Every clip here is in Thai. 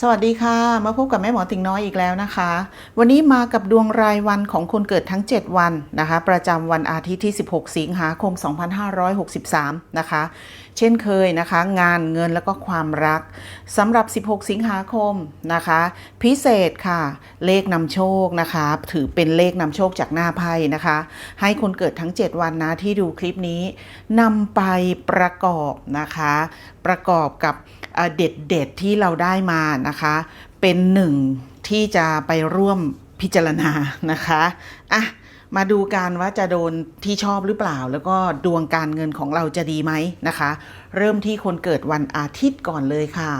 สวัสดีค่ะ มาพบกับแม่หมอติ่งน้อยอีกแล้วนะคะ วันนี้มากับดวงรายวันของคนเกิดทั้ง 7 วันนะคะ ประจำวันอาทิตย์ที่ 16 สิงหาคม 2563 นะคะ เช่นเคยนะคะ งานเงินแล้วก็ความรักสำหรับ 16 สิงหาคมนะคะ พิเศษค่ะ เลขนำโชคนะคะ ถือเป็นเลขนำโชคจากหน้าไพ่นะคะ ให้คนเกิดทั้ง 7 วันนะที่ดูคลิปนี้นำไปประกอบนะคะ ประกอบกับ เด็ดๆที่เราได้มานะคะ เป็นหนึ่งที่จะไปร่วมพิจารณานะคะอะมาดูกันว่าจะโดนที่ชอบหรือเปล่า แล้วก็ดวงการเงินของเราจะดีไหมนะคะ เริ่มที่คนเกิดวันอาทิตย์ก่อนเลยค่ะ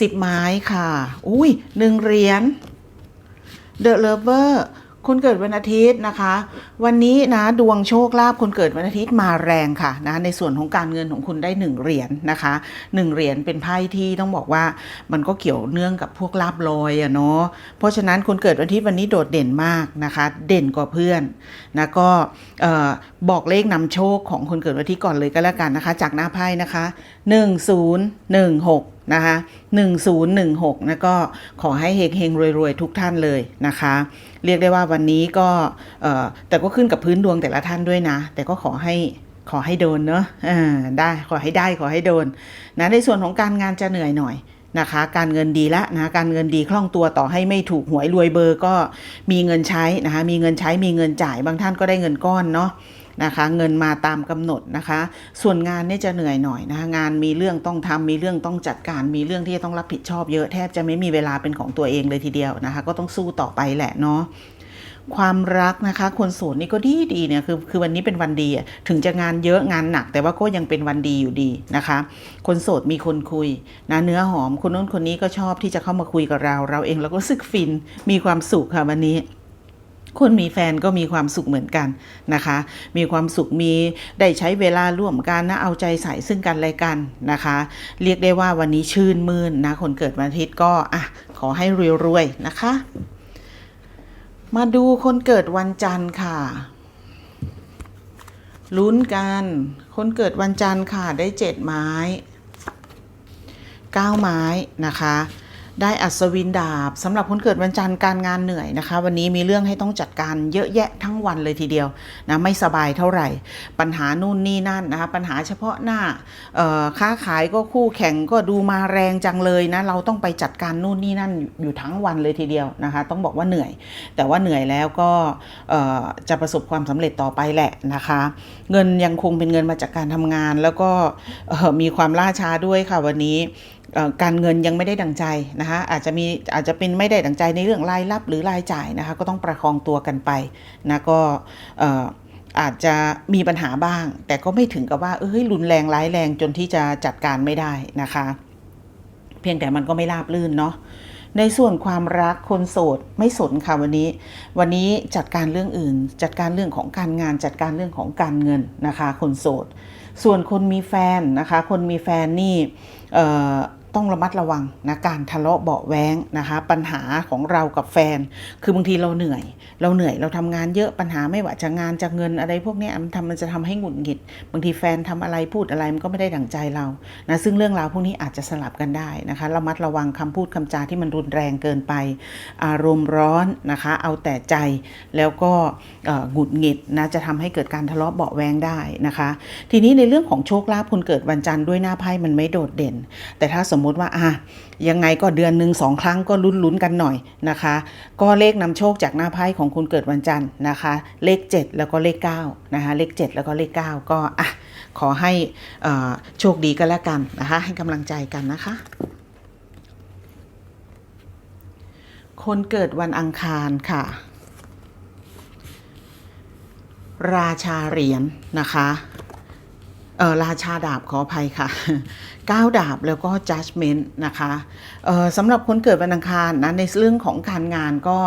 สิบไม้ค่ะ อุ้ยหนึ่งเหรียญ The Lover คนเกิดวันอาทิตย์นะคะ วันนี้นะดวงโชคลาภคนเกิดวันอาทิตย์มาแรงค่ะนะในส่วนของการเงินของคุณได้หนึ่งเหรียญนะคะหนึ่งเหรียญเป็นไพ่ที่ต้องบอกว่ามันก็เกี่ยวเนื่องกับพวกลาบลอยอะเนาะเพราะฉะนั้นคนเกิดวันอาทิตย์วันนี้โดดเด่นมากนะคะ เด่นกว่าเพื่อนนะก็บอกเลขนำโชคของคนเกิดวันอาทิตย์ก่อนเลยก็แล้วกันนะคะ จากหน้าไพ่นะคะ 1016นะคะ1016นะก็ขอให้เฮงเฮงรวยๆทุกท่านเลยนะคะ เรียกได้ว่าวันนี้ก็แต่ก็ขึ้นกับพื้นดวงแต่ละท่านด้วยนะ แต่ก็ขอให้ขอให้โดนเนอะอได้ขอให้ได้ขอให้โดนนะในส่วนของการงานจะเหนื่อยหน่อยนะคะ การเงินดีละนะการเงินดีคล่องตัวต่อให้ไม่ถูกหวยรวยเบอร์ก็มีเงินใช้นะคะมีเงินใช้มีเงินจ่ายบางท่านก็ได้เงินก้อนเนาะ นะคะเงินมาตามกำหนดนะคะ ส่วนงานเนี่ยจะเหนื่อยหน่อยนะคะงานมีเรื่องต้องทำมีเรื่องต้องจัดการ มีเรื่องที่จะต้องรับผิดชอบเยอะแทบจะไม่มีเวลาเป็นของตัวเองเลยทีเดียวนะคะ ก็ต้องสู้ต่อไปแหละเนาะความรักนะคะ คนโสดนี่ก็ดีดีเนี่ยคือคือวันนี้เป็นวันดีถึงจะงานเยอะงานหนัก แต่ว่าก็ยังเป็นวันดีอยู่ดีนะคะ คนโสดมีคนคุยนะเนื้อหอมคนนู้นคนนี้ก็ชอบที่จะเข้ามาคุยกับเรา เราเองเราก็รู้สึกฟินมีความสุขค่ะวันนี้ คนมีแฟนก็มีความสุขเหมือนกันนะคะ มีความสุขมีได้ใช้เวลาร่วมกันนะเอาใจใส่ซึ่งกันและกันนะคะ เรียกได้ว่าวันนี้ชื่นมื่นนะคนเกิดวันอาทิตย์ก็อะขอให้รวยๆนะคะ มาดูคนเกิดวันจันทร์ค่ะลุ้นกันคนเกิดวันจันทร์ค่ะได้เจ็ดไม้เก้าไม้นะคะ ได้อัศวินดาบสำหรับคนเกิดวันจันทร์การงานเหนื่อยนะคะ วันนี้มีเรื่องให้ต้องจัดการเยอะแยะทั้งวันเลยทีเดียวนะไม่สบายเท่าไหร่ ปัญหานู่นนี่นั่นนะคะปัญหาเฉพาะหน้าค้าขายก็คู่แข่งก็ดูมาแรงจังเลยนะเราต้องไปจัดการนู่นนี่นั่นอยู่ทั้งวันเลยทีเดียวนะคะ ต้องบอกว่าเหนื่อย แต่ว่าเหนื่อยแล้วก็จะประสบความสำเร็จต่อไปแหละนะคะ เงินยังคงเป็นเงินมาจากการทำงาน แล้วก็มีความล่าช้าด้วยค่ะวันนี้ การเงินยังไม่ได้ดังใจนะคะอาจจะมีอาจจะเป็นไม่ได้ดังใจในเรื่องรายรับหรือรายจ่ายนะคะก็ต้องประคองตัวกันไปนะก็อาจจะมีปัญหาบ้าง แต่ก็ไม่ถึงกับว่าเอ้ยรุนแรงร้ายแรงจนที่จะจัดการไม่ได้นะคะ เพียงแต่มันก็ไม่ราบลื่นเนาะในส่วนความรักคนโสดไม่สนค่ะวันนี้ วันนี้จัดการเรื่องอื่น จัดการเรื่องของการงานจัดการเรื่องของการเงินนะคะ คนโสด ส่วนคนมีแฟนนะคะ คนมีแฟนนี่ ต้องระมัดระวังนะการทะเลาะเบาแว้งนะคะปัญหาของเรากับแฟน คือบางทีเราเหนื่อย เราเหนื่อยเราทำงานเยอะปัญหาไม่ว่าจะงานจะเงินอะไรพวกนี้มันทำมันจะทำให้หงุดหงิด บางทีแฟนทำอะไรพูดอะไรมันก็ไม่ได้ดั่งใจเรานะซึ่งเรื่องราวพวกนี้อาจจะสลับกันได้นะคะระมัดระวังคำพูดคำจาที่มันรุนแรงเกินไป อารมณ์ร้อนนะคะเอาแต่ใจแล้วก็หงุดหงิดนะจะทำให้เกิดการทะเลาะเบาแวงได้นะคะ ทีนี้ในเรื่องของโชคลาภคนเกิดวันจันทร์ด้วยหน้าไพ่มันไม่โดดเด่น แต่ถ้าสมมุติว่าอะยังไงก็เดือนหนึ่งสองครั้งก็ลุ้นๆกันหน่อยนะคะ ก็เลขนำโชคจากหน้าไพ่ของคนเกิดวันจันทร์นะคะ เลข 7 แล้วก็เลข9นะคะเลข 7 แล้วก็เลข 9 ก็อะขอให้อ่อโชคดีก็แล้วกันนะคะ ให้กำลังใจกันนะคะ คนเกิดวันอังคารค่ะ ราชาเหรียญนะคะ ออราชาดาบขออภัยค่ะก้าวดาบแล้วก็ judgment นะคะเออสำหรับคนเกิดวันอังคารนะในเรื่องของการงานก็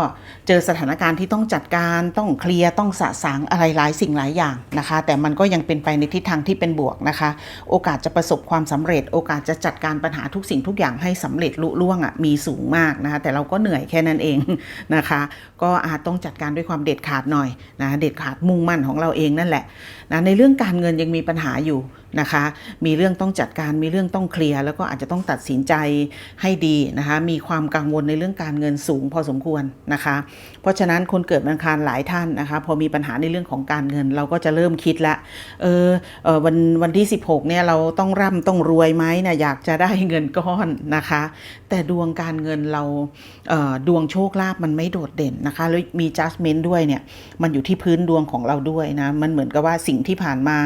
เจอสถานการณ์ที่ต้องจัดการต้องเคลียร์ต้องสะสางอะไรหลายสิ่งหลายอย่างนะคะ แต่มันก็ยังเป็นไปในทิศทางที่เป็นบวกนะคะ โอกาสจะประสบความสำเร็จ โอกาสจะจัดการปัญหาทุกสิ่งทุกอย่างให้สำเร็จลุล่วงอะมีสูงมากนะคะ แต่เราก็เหนื่อยแค่นั้นเองนะคะ ก็อาจต้องจัดการด้วยความเด็ดขาดหน่อยนะเด็ดขาดมุ่งมั่นของเราเองนั่นแหละนะในเรื่องการเงินยังมีปัญหาอยู่ you นะคะ มีเรื่องต้องจัดการมีเรื่องต้องเคลียร์แล้วก็อาจจะต้องตัดสินใจให้ดีนะคะ มีความกังวลในเรื่องการเงินสูงพอสมควรนะคะ เพราะฉะนั้นคนเกิดวันอังคารหลายท่านนะคะ พอมีปัญหาในเรื่องของการเงิน เราก็จะเริ่มคิดละเออเออวันวันที่ 16เนี่ยเราต้องร่ำต้องรวยไหมนะอยากจะได้เงินก้อนนะคะ แต่ดวงการเงินเราเออดวงโชคลาภมันไม่โดดเด่นนะคะ แล้วมี judgment ด้วยเนี่ยมันอยู่ที่พื้นดวงของเราด้วยนะ มันเหมือนกับว่าสิ่งที่ผ่านมา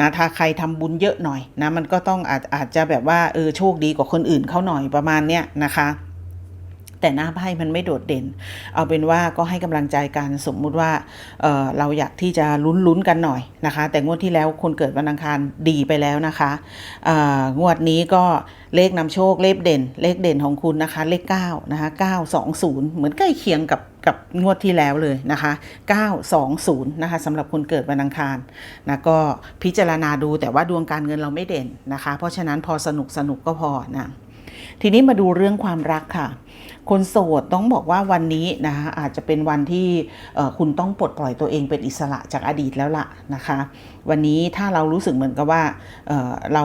นะถ้าใครทำบุญเยอะหน่อยนะมันก็ต้องอาจอาจจะแบบว่าเออโชคดีกว่าคนอื่นเขาหน่อยประมาณเนี้ยนะคะ แต่หน้าไพ่มันไม่โดดเด่น เอาเป็นว่าก็ให้กำลังใจกันสมมุติว่าเเราอยากที่จะลุ้นๆกันหน่อยนะคะ แต่งวดที่แล้วคนเกิดวันอังคารดีไปแล้วนะคะงวดนี้ก็เลขนำโชคเลขเด่น เลขเด่นของคุณนะคะ เลข9นะคะ920 เหมือนใกล้เคียงกับกับงวดที่แล้วเลยนะคะ 920 นะคะสำหรับคนเกิดวันอังคารนะก็พิจารณาดูแต่ว่าดวงการเงินเราไม่เด่นนะคะ เพราะฉะนั้นพอสนุกสนุกก็พอนะ ทีนี้มาดูเรื่องความรักค่ะ คนโสดต้องบอกว่าวันนี้นะคะอาจจะเป็นวันที่คุณต้องปลดปล่อยตัวเองเป็นอิสระจากอดีตแล้วล่ะนะคะ วันนี้ถ้าเรารู้สึกเหมือนกับว่าเเรา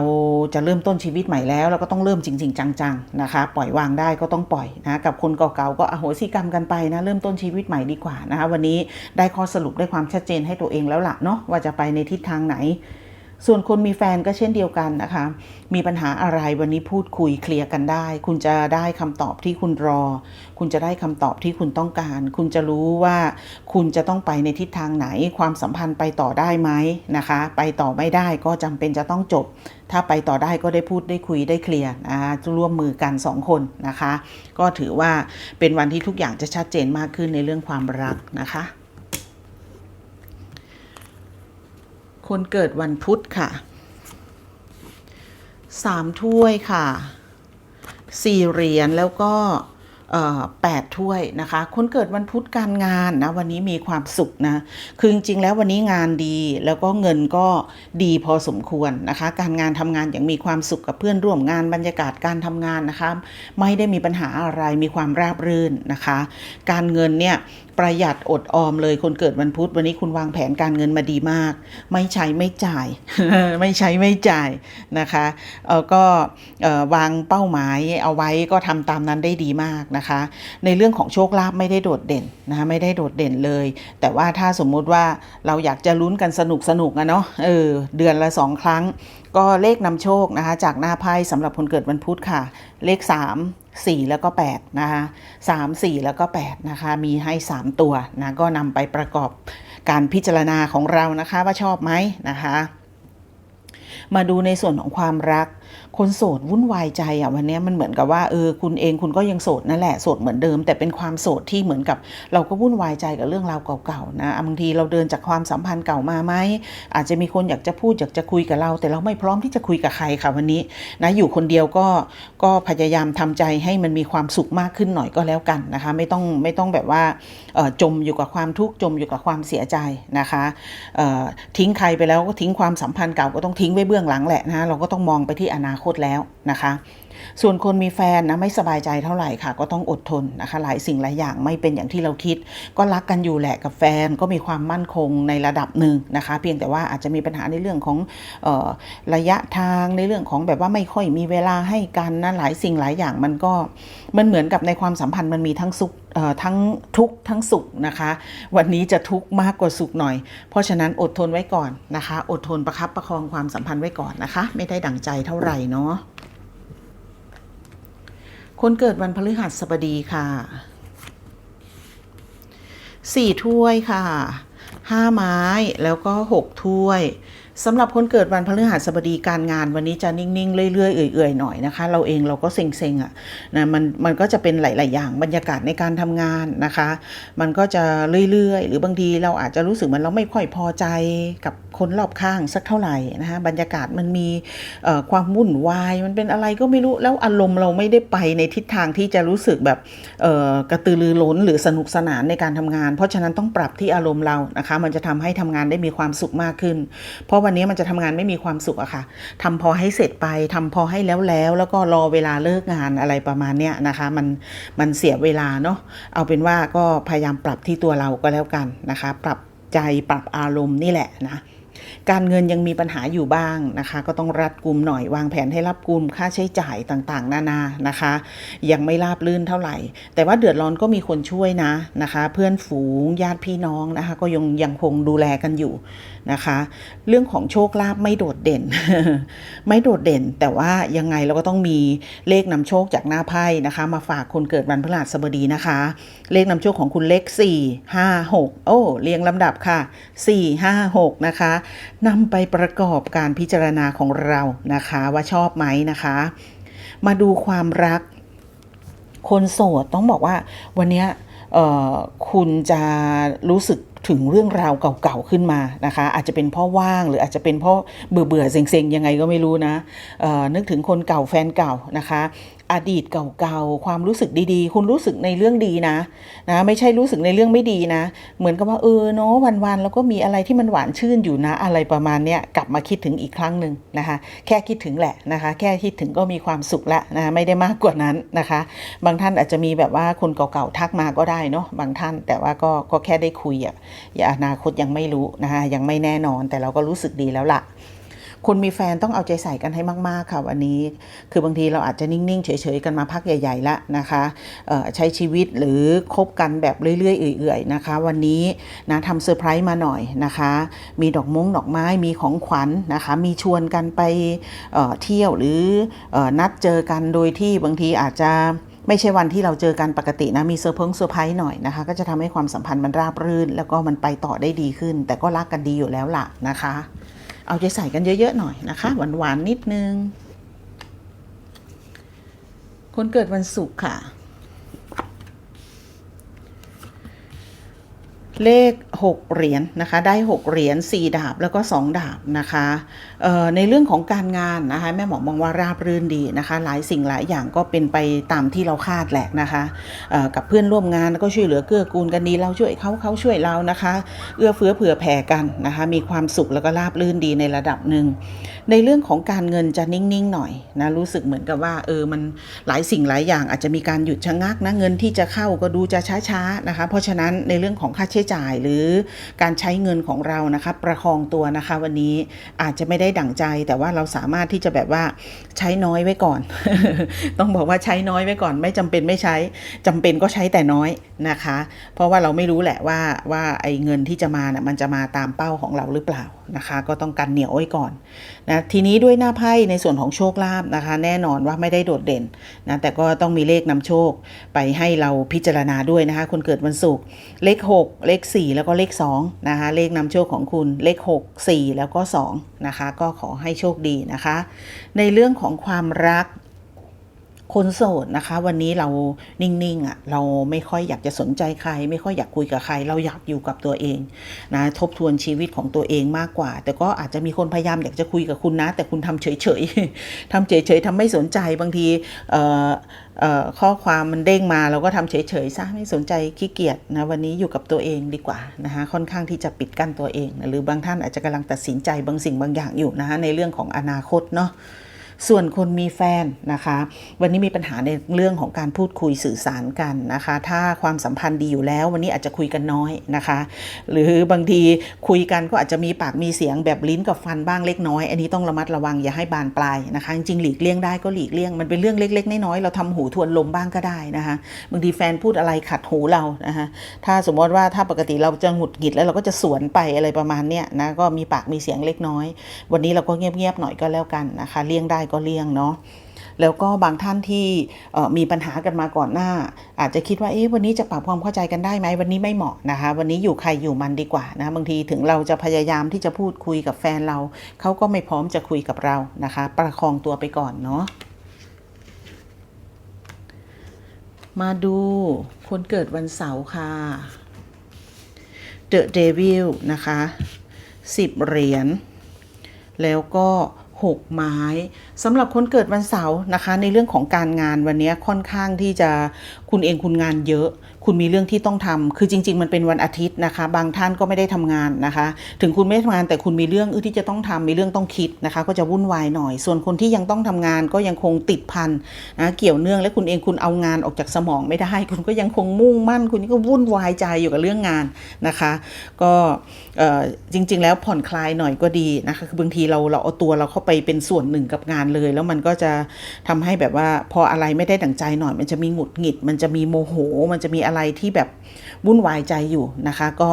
จะเริ่มต้นชีวิตใหม่แล้วเราก็ต้องเริ่มจริง ๆ จังๆนะคะ ปล่อยวางได้ก็ต้องปล่อยนะกับคนเก่าๆก็อโหสิกรรมกันไปนะเริ่มต้นชีวิตใหม่ดีกว่านะคะ วันนี้ได้ข้อสรุปได้ความชัดเจนให้ตัวเองแล้วล่ะเนาะว่าจะไปในทิศทางไหน ส่วนคนมีแฟนก็เช่นเดียวกันนะคะ มีปัญหาอะไรวันนี้พูดคุยเคลียร์กันได้ คุณจะได้คำตอบที่คุณรอ คุณจะได้คำตอบที่คุณต้องการ คุณจะรู้ว่าคุณจะต้องไปในทิศทางไหน ความสัมพันธ์ไปต่อได้ไหมนะคะ ไปต่อไม่ได้ก็จำเป็นจะต้องจบ ถ้าไปต่อได้ก็ได้พูดได้คุยได้เคลียร์นะคะร่วมมือกันสองคนนะคะ ก็ถือว่าเป็นวันที่ทุกอย่างจะชัดเจนมากขึ้นในเรื่องความรักนะคะ คนเกิดวันพุธค่ะสามถ้วยค่ะสี่เหรียญแล้วก็แปดถ้วยนะคะ คนเกิดวันพุธการงานนะวันนี้มีความสุขนะคือจริงๆแล้ววันนี้งานดีแล้วก็เงินก็ดีพอสมควรนะคะ การงานทำงานอย่างมีความสุขกับเพื่อนร่วมงานบรรยากาศการทำงานนะคะ ไม่ได้มีปัญหาอะไรมีความราบรื่นนะคะ การเงินเนี่ยประหยัดอดออมเลยคนเกิดวันพุธวันนี้คุณวางแผนการเงินมาดีมาก ไม่ใช้ไม่จ่าย ไม่ใช้ไม่จ่ายนะคะเออก็เออวางเป้าหมายเอาไว้ก็ทำตามนั้นได้ดีมากนะคะ ในเรื่องของโชคลาภไม่ได้โดดเด่นนะคะไม่ได้โดดเด่นเลย แต่ว่าถ้าสมมุติว่าเราอยากจะลุ้นกันสนุกสนุกอะเนาะเออเดือนละสองครั้ง ก็เลขนำโชคนะคะจากหน้าไพ่สำหรับคนเกิดวันพุธค่ะ เลข 3 4 แล้วก็8นะคะ3 4 แล้วก็8นะคะมีให้ 3 ตัวนะก็นำไปประกอบการพิจารณาของเรานะคะว่าชอบไหมนะคะ มาดูในส่วนของความรัก คนโสดวุ่นวายใจอะวันนี้มันเหมือนกับว่าเออคุณเองคุณก็ยังโสดนั่นแหละโสดเหมือนเดิม แต่เป็นความโสดที่เหมือนกับ เราก็วุ่นวายใจกับเรื่องราวเก่าๆนะบางทีเราเดินจากความสัมพันธ์เก่ามาไหมอาจจะมีคนอยากจะพูดอยากจะคุยกับเรา แต่เราไม่พร้อมที่จะคุยกับใครค่ะวันนี้นะอยู่คนเดียวก็ก็พยายามทำใจให้มันมีความสุขมากขึ้นหน่อยก็แล้วกันนะคะ ไม่ต้องไม่ต้องแบบว่าจมอยู่กับความทุกข์จมอยู่กับความเสียใจนะคะทิ้งใครไปแล้วก็ทิ้งความสัมพันธ์เก่าก็ต้องทิ้งไว้เบื้องหลังแหละนะเราก็ต้องมองไปที่อนาคตคตแล้วนะคะ ส่วนคนมีแฟนนะไม่สบายใจเท่าไหร่ค่ะ ก็ต้องอดทนนะคะ หลายสิ่งหลายอย่างไม่เป็นอย่างที่เราคิด ก็รักกันอยู่แหละกับแฟนก็มีความมั่นคงในระดับหนึ่งนะคะ เพียงแต่ว่าอาจจะมีปัญหาในเรื่องของออระยะทางในเรื่องของแบบว่าไม่ค่อยมีเวลาให้กันนะหลายสิ่งหลายอย่างมันก็มันเหมือนกับในความสัมพันธ์มันมีทั้งสุขทั้งทุกข์ทั้งสุขนะคะ วันนี้จะทุกข์มากกว่าสุขหน่อย เพราะฉะนั้นอดทนไว้ก่อนนะคะ อดทนประคับประคองความสัมพันธ์ไว้ก่อนนะคะ ไม่ได้ดั่งใจเท่าไหร่เนาะ คนเกิดวันพฤหัสบดีค่ะสี่ถ้วยค่ะห้าไม้แล้วก็หกถ้วย สำหรับคนเกิดวันพฤหัสบดีการงานวันนี้จะนิ่งๆ เรื่อยๆ เอื่อยๆ หน่อยนะคะ เราเองเราก็เซ็งๆอะนะมันมันก็จะเป็นหลาย ๆ อย่างบรรยากาศในการทำงานนะคะ มันก็จะเรื่อยๆ หรือบางทีเราอาจจะรู้สึกเหมันเราไม่ค่อยพอใจกับคนรอบข้างสักเท่าไหร่นะคะบรรยากาศมันมีความวุ่นวายมันเป็นอะไรก็ไม่รู้แล้วอารมณ์เราไม่ได้ไปในทิศทางที่จะรู้สึกแบบกระตือรือร้นหรือสนุกสนานในการทำงาน เพราะฉะนั้นต้องปรับที่อารมณ์เรานะคะ มันจะทำให้ทำงานได้มีความสุขมากขึ้นเพราะวันนี้มันจะทำงานไม่มีความสุขอะค่ะทำพอให้เสร็จไปทำพอให้แล้วแล้ว แล้วก็รอเวลาเลิกงานอะไรประมาณเนี้ยนะคะ มันมันเสียเวลาเนาะเอาเป็นว่าก็พยายามปรับที่ตัวเราก็แล้วกันนะคะ ปรับใจปรับอารมณ์นี่แหละนะ การเงินยังมีปัญหาอยู่บ้างนะคะ ก็ต้องรัดกุมหน่อยวางแผนให้รับกุมค่าใช้จ่ายต่างๆ นานานะคะ ยังไม่ราบลื่นเท่าไหร่ แต่ว่าเดือดร้อนก็มีคนช่วยนะนะคะ เพื่อนฝูงญาติพี่น้องนะคะ ก็ยังยังคงดูแลกันอยู่นะคะ เรื่องของโชคลาภไม่โดดเด่น ไม่โดดเด่น แต่ว่ายังไงเราก็ต้องมีเลขนำโชคจากหน้าไพ่นะคะ มาฝากคนเกิดวันพฤหัสบดีนะคะ เลขนำโชคของคุณเลข4 5 6 โอ้เรียงลำดับค่ะ 4 5 6 นะคะนำไปประกอบการพิจารณาของเรานะคะ ว่าชอบไหมนะคะ มาดูความรัก คนโสดต้องบอกว่าวันนี้คุณจะรู้สึกถึงเรื่องราวเก่าๆขึ้นมานะคะ อาจจะเป็นพราะว่างหรืออาจจะเป็นพราะเบื่อเบื่อๆเซ็งๆยังไงก็ไม่รู้นะนึกถึงคนเก่าแฟนเก่านะคะ อดีตเก่าๆ ความรู้สึกดีๆ คุณรู้สึกในเรื่องดีนะนะ ไม่ใช่รู้สึกในเรื่องไม่ดีนะ เหมือนกับว่าเออเนาะวันๆแล้วก็มีอะไรที่มันหวานชื่นอยู่นะ อะไรประมาณเนี้ยกลับมาคิดถึงอีกครั้งหนึ่งนะคะ แค่คิดถึงแหละนะคะ แค่คิดถึงก็มีความสุขละนะไม่ได้มากกว่านั้นนะคะ บางท่านอาจจะมีแบบว่าคนเก่าๆทักมาก็ได้เนาะบางท่านแต่ว่าก็ก็แค่ได้คุยอะอย่าอนาคตยังไม่รู้นะคะยังไม่แน่นอนแต่เราก็รู้สึกดีแล้วล่ะ คนมีแฟนต้องเอาใจใส่กันให้มากๆค่ะวันนี้ คือบางทีเราอาจจะนิ่งๆ เฉยๆ กันมาพักใหญ่ๆละนะคะใช้ชีวิตหรือคบกันแบบเรื่อยๆ เอื่อยๆนะคะ วันนี้นะทำเซอร์ไพรส์มาหน่อยนะคะ มีดอกมงดอกไม้มีของขวัญนะคะ มีชวนกันไปเที่ยวหรืออนัดเจอกันโดยที่บางทีอาจจะไม่ใช่วันที่เราเจอกันปกตินะมีเซอร์เพิงเซอร์ไพรส์หน่อยนะคะ ก็จะทำให้ความสัมพันธ์มันราบรื่น แล้วก็มันไปต่อได้ดีขึ้น แต่ก็รักกันดีอยู่แล้วล่ะนะคะ เอาใจใส่กันเยอะ ๆ หน่อยนะคะ หวาน ๆ นิดนึง คนเกิดวันศุกร์ค่ะ เลข 6 เหรียญนะคะ ได้ 6 เหรียญ4ดาบแล้วก็ 2 ดาบนะคะในเรื่องของการงานนะคะแม่หมอมองว่าราบรื่นดีนะคะ หลายสิ่งหลายอย่างก็เป็นไปตามที่เราคาดแหละนะคะกับเพื่อนร่วมงานก็ช่วยเหลือเกื้อกูลกันดีเราช่วยเขาเขาช่วยเรานะคะ เอื้อเฟื้อเผื่อแผ่กันนะคะ มีความสุขแล้วก็ราบรื่นดีในระดับหนึ่งในเรื่องของการเงินจะนิ่งๆหน่อยนะรู้สึกเหมือนกับว่าเออมันหลายสิ่งหลายอย่างอาจจะมีการหยุดชะงักนะเงินที่จะเข้าก็ดูจะช้าๆนะคะเพราะฉะนั้นในเรื่องของค่าใช้จ่ายหรือการใช้เงินของเรานะคะประคองตัวนะคะวันนี้อาจจะไม่ได้ดั่งใจ แต่ว่าเราสามารถที่จะแบบว่าใช้น้อยไว้ก่อน ต้องบอกว่าใช้น้อยไว้ก่อน ไม่จำเป็นไม่ใช้จำเป็นก็ใช้แต่น้อยนะคะ เพราะว่าเราไม่รู้แหละว่าว่าไอ้เงินที่จะมาน่ะมันจะมาตามเป้าของเราหรือเปล่า นะคะ ก็ต้องกันเหนียวไว้ก่อนนะทีนี้ด้วยหน้าไพ่ในส่วนของโชคลาภนะคะ แน่นอนว่าไม่ได้โดดเด่นนะแต่ก็ต้องมีเลขนำโชคไปให้เราพิจารณาด้วยนะคะ คนเกิดวันศุกร์เลข 6 เลข 4 แล้วก็เลข2นะคะเลขนำโชคของคุณเลข 6 4 แล้วก็2นะคะก็ขอให้โชคดีนะคะ ในเรื่องของความรัก คนโสดนะคะ วันนี้เรานิ่งๆอะเราไม่ค่อยอยากจะสนใจใคร ไม่ค่อยอยากคุยกับใคร เราอยากอยู่กับตัวเองนะทบทวนชีวิตของตัวเองมากกว่า แต่ก็อาจจะมีคนพยายามอยากจะคุยกับคุณนะ แต่คุณทำเฉยๆทำเฉยๆทำไม่สนใจบางทีข้อความมันเด้งมาเราก็ทำเฉยๆซะไม่สนใจขี้เกียจนะวันนี้อยู่กับตัวเองดีกว่านะคะค่อนข้างที่จะปิดกั้นตัวเองนะหรือบางท่านอาจจะกำลังตัดสินใจบางสิ่งบางอย่างอยู่นะคะในเรื่องของอนาคตเนาะ ส่วนคนมีแฟนนะคะ วันนี้มีปัญหาในเรื่องของการพูดคุยสื่อสารกันนะคะ ถ้าความสัมพันธ์ดีอยู่แล้ว วันนี้อาจจะคุยกันน้อยนะคะ หรือบางทีคุยกันก็อาจจะมีปากมีเสียงแบบลิ้นกับฟันบ้างเล็กน้อย อันนี้ต้องระมัดระวังอย่าให้บานปลายนะคะ จริงหลีกเลี่ยงได้ก็หลีกเลี่ยงมันเป็นเรื่องเล็ก ๆ น้อยๆเราทำหูทวนลมบ้างก็ได้นะคะบางทีแฟนพูดอะไรขัดหูเรานะคะถ้าสมมติว่าถ้าปกติเราจะหงุดหงิดแล้วเราก็จะสวนไปอะไรประมาณเนี้ยนะก็มีปากมีเสียงเล็กน้อย วันนี้เราก็เงียบๆหน่อยก็แล้วกันนะคะ เลี่ยงได้ก็เลี่ยงเนาะแล้วก็บางท่านที่มีปัญหากันมาก่อนหน้า อาจจะคิดว่าเอ๊ะวันนี้จะปรับความเข้าใจกันได้ไหมวันนี้ไม่เหมาะนะคะ วันนี้อยู่ใครอยู่มันดีกว่านะบางทีถึงเราจะพยายามที่จะพูดคุยกับแฟนเรา เขาก็ไม่พร้อมจะคุยกับเรานะคะ ประคองตัวไปก่อนเนาะมาดูคนเกิดวันเสาร์ค่ะ The Devil นะคะ 10 เหรียญ แล้วก็ หกไม้สำหรับคนเกิดวันเสาร์นะคะ ในเรื่องของการงานวันนี้ค่อนข้างที่จะคุณเองคุณงานเยอะ คุณมีเรื่องที่ต้องทำคือจริง ๆ มันเป็นวันอาทิตย์นะคะ บางท่านก็ไม่ได้ทำงานนะคะ ถึงคุณไม่ทำงานแต่คุณมีเรื่องอที่จะต้องทำมีเรื่องต้องคิดนะคะ ก็จะวุ่นวายหน่อย ส่วนคนที่ยังต้องทำงานก็ยังคงติดพันนะเกี่ยวเนื่องและคุณเองคุณเอางานออกจากสมองไม่ได้ คุณก็ยังคงมุ่งมั่น คุณก็วุ่นวายใจอยู่กับเรื่องงานนะคะ ก็จริง ๆ แล้วผ่อนคลายหน่อยก็ดีนะคะคือบางทีเราเราเอาตัวเราเข้าไปเป็นส่วนหนึ่งกับงานเลย แล้วมันก็จะทำให้แบบว่าพออะไรไม่ได้ดั่งใจหน่อย มันจะมีหงุดหงิด มันจะมีโมโห มันจะมีอะไระไรที่แบบวุ่นวายใจอยู่นะคะ ก็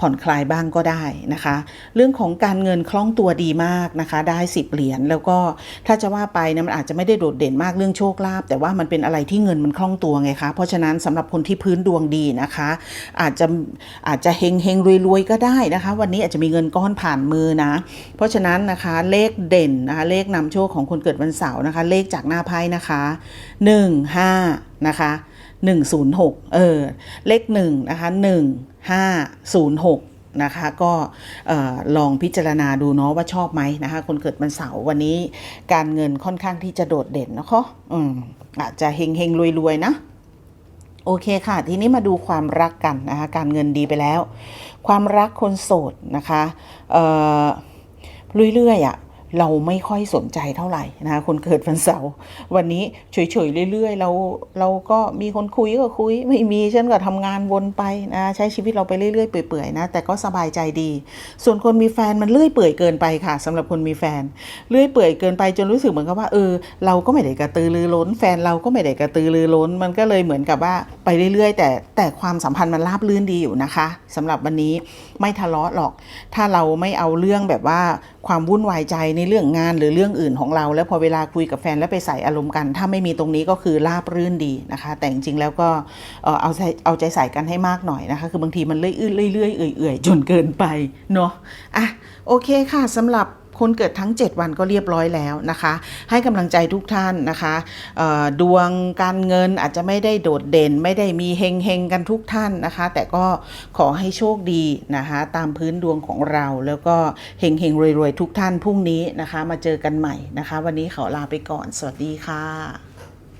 ผ่อนคลายบ้างก็ได้นะคะ เรื่องของการเงินคล่องตัวดีมากนะคะ ได้ 10 เหรียญแล้วก็ถ้าจะว่าไปนะมันอาจจะไม่ได้โดดเด่นมากเรื่องโชคลาภแต่ว่ามันเป็นอะไรที่เงินมันคล่องตัวไงคะเพราะฉะนั้นสำหรับคนที่พื้นดวงดีนะคะ อาจจะอาจจะเฮงเฮงรวยรวยๆก็ได้นะคะ วันนี้อาจจะมีเงินก้อนผ่านมือนะ เพราะฉะนั้นนะคะเลขเด่นนะคะเลขนำโชคของคนเกิดวันเสาร์นะคะ เลขจากหน้าไพ่นะคะ 1 5 นะคะ 106 เออ เลข1นะคะ1506นะคะก็ลองพิจารณาดูเนาะว่าชอบไหมนะคะ คนเกิดวันเสาร์วันนี้การเงินค่อนข้างที่จะโดดเด่นนะคะอืมอาจจะเฮงเฮงรวยรวยๆนะ โอเคค่ะ ทีนี้มาดูความรักกันนะคะ การเงินดีไปแล้ว ความรักคนโสดนะคะเอ่อเรื่อยๆอะ เราไม่ค่อยสนใจเท่าไหร่นะคะคนเกิดวันเสาร์วันนี้เฉยๆเรื่อยๆ เราเราก็มีคนคุยก็คุย ไม่มีฉันก็ทำงานวนไปนะใช้ชีวิตเราไปเรื่อยๆเปื่อยๆนะแต่ก็สบายใจดี ส่วนคนมีแฟนมันเลื่อยเปื่อยเกินไปค่ะสำหรับคนมีแฟนเลื่อยเปื่อยเกินไปจนรู้สึกเหมือนกับว่าเออเราก็ไม่ได้กระตือรือร้น แฟนเราก็ไม่ได้กระตือรือร้น มันก็เลยเหมือนกับว่าไปเรื่อย ๆ แต่แต่ความสัมพันธ์มันราบรื่นดีอยู่นะคะสำหรับวันนี้ไม่ทะเลาะหรอก ถ้าเราไม่เอาเรื่องแบบว่าความวุ่นวายใจในเรื่องงานหรือเรื่องอื่นของเรา แล้วพอเวลาคุยกับแฟนแล้วไปใส่อารมณ์กัน ถ้าไม่มีตรงนี้ก็คือราบรื่นดีนะคะ แต่จริงๆแล้วก็เอาใจเอาใจใส่กันให้มากหน่อยนะคะ คือบางทีมันเลื่อยๆเรื่อยๆเอื่อยๆจนเกินไปเนาะอะโอเคค่ะสำหรับ คนเกิดทั้ง 7 วันก็เรียบร้อยแล้วนะคะ ให้กำลังใจทุกท่านนะคะดวงการเงินอาจจะไม่ได้โดดเด่น ไม่ได้มีเฮงเฮงกันทุกท่านนะคะ แต่ก็ขอให้โชคดีนะคะ ตามพื้นดวงของเราแล้วก็เฮงเฮงรวยๆ ทุกท่านพรุ่งนี้นะคะ มาเจอกันใหม่นะคะ วันนี้ขอลาไปก่อน สวัสดีค่ะ